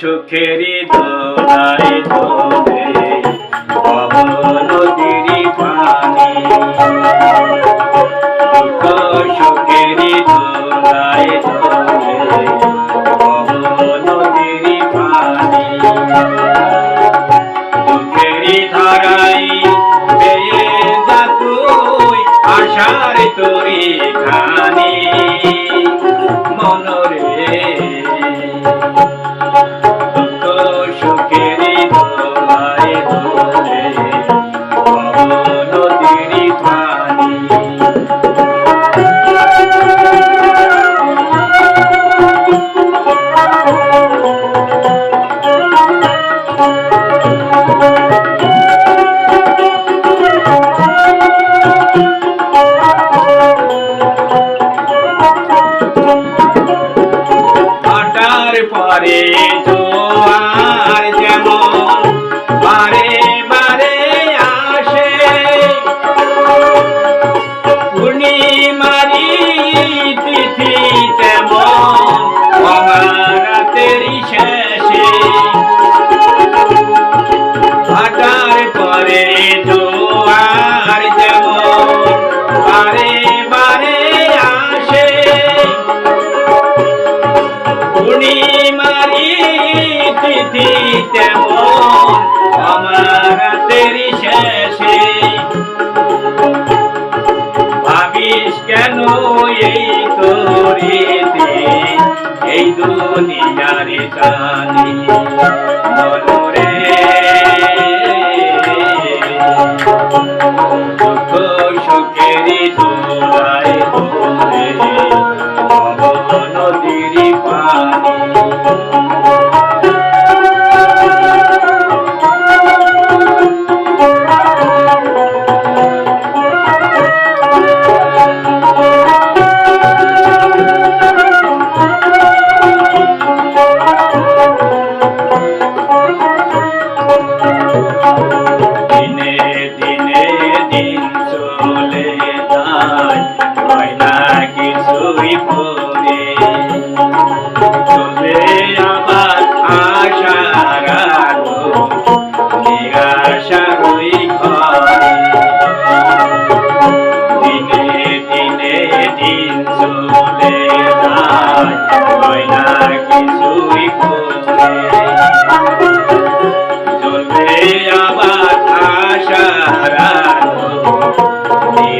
সুখেরি দোলায় Ah, বারে জোয়ার যেমন বারে বারে আসে। পূর্ণিমারি তিথি তেমন রাতের শেষে। করিতে এই দুনিয়ারে জানি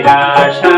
আশা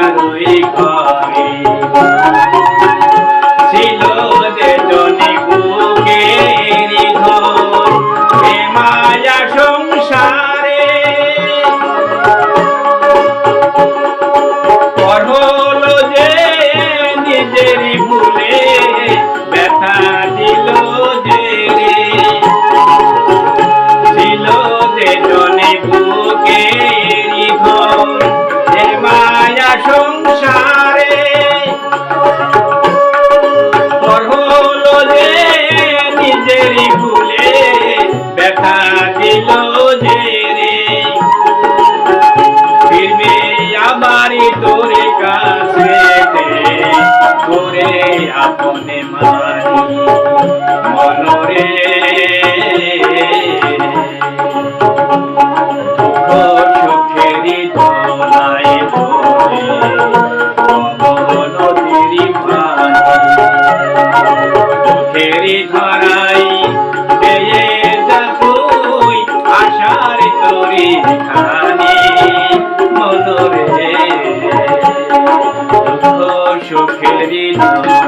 মনরে আপনে মানি মনরে দুঃখ সুখেরি দোলাই বলে পবন তিরি পানি। দুঃখেরি ধরাই দেয়ে যা তুই আশার তরি খানি। dinam